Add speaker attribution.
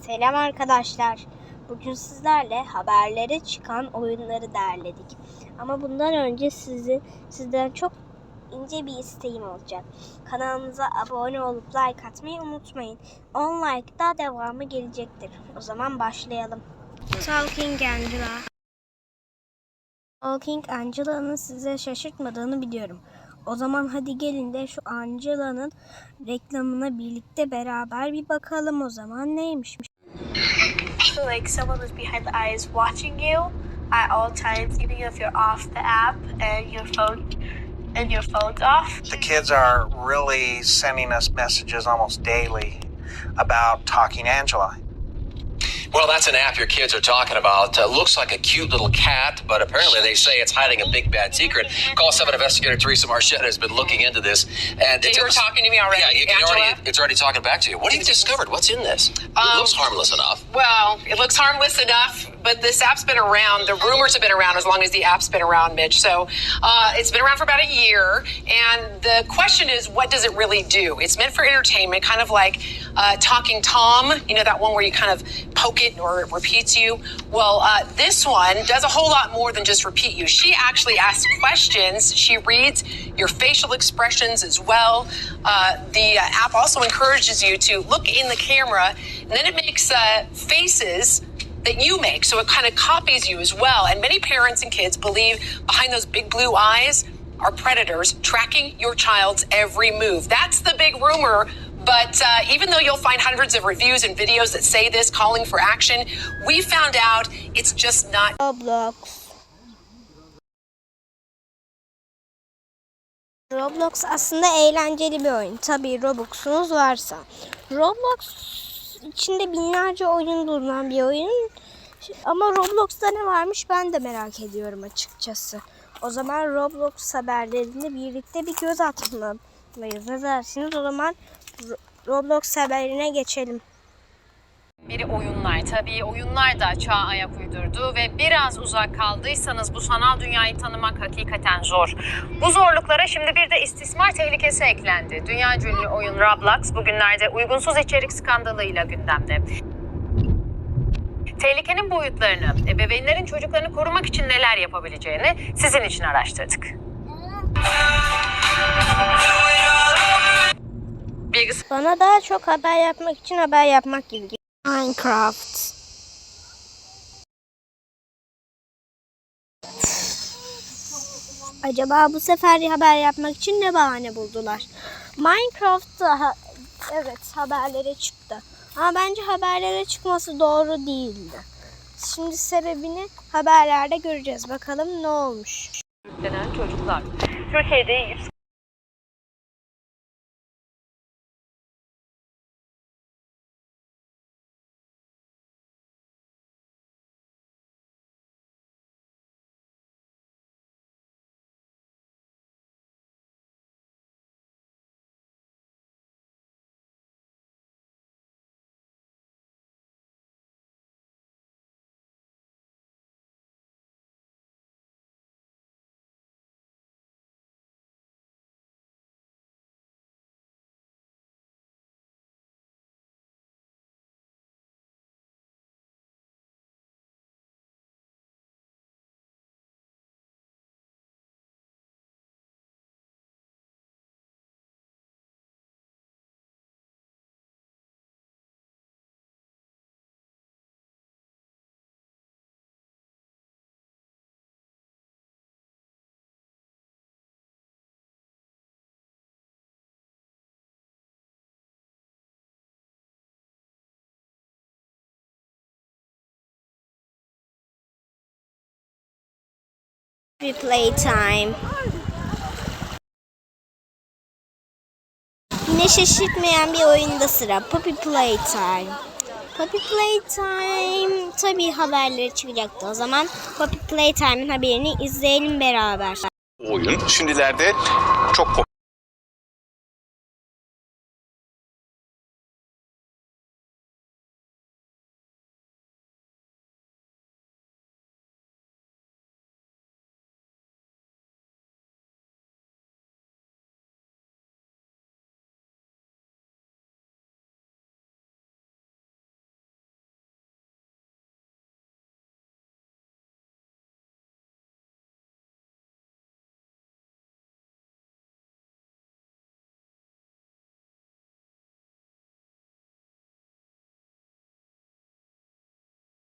Speaker 1: Selam arkadaşlar. Bugün sizlerle haberlere çıkan oyunları derledik. Ama bundan önce sizi sizden çok ince bir isteğim olacak. Kanalımıza abone olup like atmayı unutmayın. 10 like daha devamı gelecektir. O zaman başlayalım. Talking Angela. Talking Angela'nın size şaşırtmadığını biliyorum. O zaman hadi gelin de şu Angela'nın reklamına birlikte beraber bir bakalım o zaman neymiş.
Speaker 2: So like someone was behind the eyes watching you at all times, even if you're off the app and your phone and your phone's off.
Speaker 3: The kids are really sending us messages almost daily about Talking Angela.
Speaker 4: Well, that's an app your kids are talking about. Uh, looks like a cute little cat, but apparently they say it's hiding a big bad secret. Call 7 investigator Teresa Marchetta has been looking into this. And it's
Speaker 5: You were talking to me already,
Speaker 4: Yeah, you can
Speaker 5: Angela?
Speaker 4: already, it's already talking back to you. What have you discovered? What's in this? it
Speaker 5: Um,
Speaker 4: looks harmless enough.
Speaker 5: Well, it looks harmless enough, but this app's been around. The rumors have been around as long as the app's been around, Mitch. So uh, it's been around for about a year. And the question is, what does it really do? It's meant for entertainment, kind of like uh, Talking Tom, you know, that one where you kind of poke it or it repeats you. Well, uh, this one does a whole lot more than just repeat you. She actually asks questions, she reads your facial expressions as well. Uh, the app also encourages you to look in the camera, and then it makes uh, faces that you make. So it kind of copies you as well. And many parents and kids believe behind those big blue eyes are predators tracking your child's every move. That's the big rumor. But uh, even though you'll find hundreds of reviews and videos that say this, calling for action, we found out it's just not
Speaker 1: Roblox. Roblox aslında eğlenceli bir oyun. Tabii Robux'unuz varsa. Roblox içinde binlerce oyun bulunan bir oyun. Ama Roblox'ta ne varmış ben de merak ediyorum açıkçası. O zaman Roblox haberlerinde birlikte bir göz atmalıyız. Ne dersiniz? O zaman Ro- Roblox haberine geçelim.
Speaker 6: Biri oyunlar. Tabii oyunlar da çağa ayak uydurdu ve biraz uzak kaldıysanız bu sanal dünyayı tanımak hakikaten zor. Bu zorluklara şimdi bir de istismar tehlikesi eklendi. Dünya ünlü oyun Roblox bugünlerde uygunsuz içerik skandalıyla gündemde. Tehlikenin boyutlarını, ebeveynlerin çocuklarını korumak için neler yapabileceğini sizin için araştırdık.
Speaker 1: Bana daha çok haber yapmak için haber yapmak gibi. Minecraft. Acaba bu sefer haber yapmak için ne bahane buldular? Minecraft'ta ha- evet haberlere çıktı. Ama bence haberlere çıkması doğru değildi. Şimdi sebebini haberlerde göreceğiz. Bakalım ne olmuş.
Speaker 6: yüklenen çocuklar. Türkiye'de 100
Speaker 1: Bir playtime. Yine şaşırtmayan bir oyunda sıra. Poppy Playtime. Poppy Playtime tabii haberleri çıkacaktı. O zaman Poppy Playtime'ın haberini izleyelim beraber.
Speaker 7: oyun şimdilerde çok